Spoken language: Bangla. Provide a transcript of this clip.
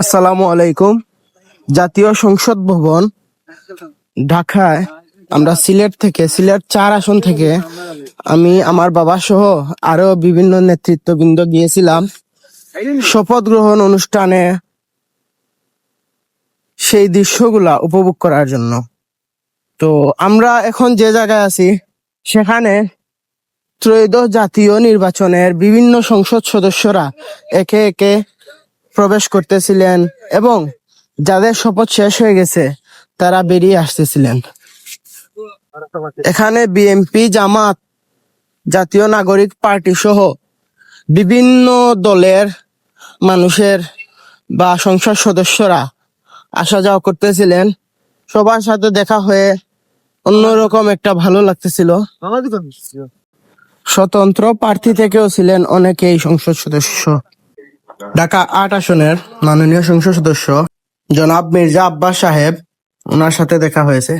আসসালামু আলাইকুম। জাতীয় সংসদ ভবন, ঢাকায় আমরা সিলেট থেকে, সিলেট চার আসন থেকে আমি, আমার বাবা সহ আরও বিভিন্ন নেতৃত্ববৃন্দ গিয়েছিলাম। শপথ গ্রহণ অনুষ্ঠানে সেই দৃশ্যগুলা উপভোগ করার জন্য। তো আমরা এখন যে জায়গায় আছি, সেখানে ত্রয়োদশ জাতীয় নির্বাচনের বিভিন্ন সংসদ সদস্যরা একে একে প্রবেশ করতেছিলেন এবং যাদের শপথ শেষ হয়ে গেছে, তারা বেরিয়ে আসতেছিলেন। এখানে বিএনপি জামাত, জাতীয় নাগরিক পার্টি সহ বিভিন্ন দলের মানুষের বা সংসদ সদস্যরা আসা যাওয়া করতেছিলেন। সবার সাথে দেখা হয়ে অন্যরকম একটা ভালো লাগতেছিল। স্বতন্ত্র প্রার্থী থেকেও ছিলেন অনেকেই সংসদ সদস্য। ঢাকা আট আসনের মাননীয় সংসদ সদস্য জনাব মির্জা আব্বাস সাহেব ওনার সাথে দেখা হয়েছে।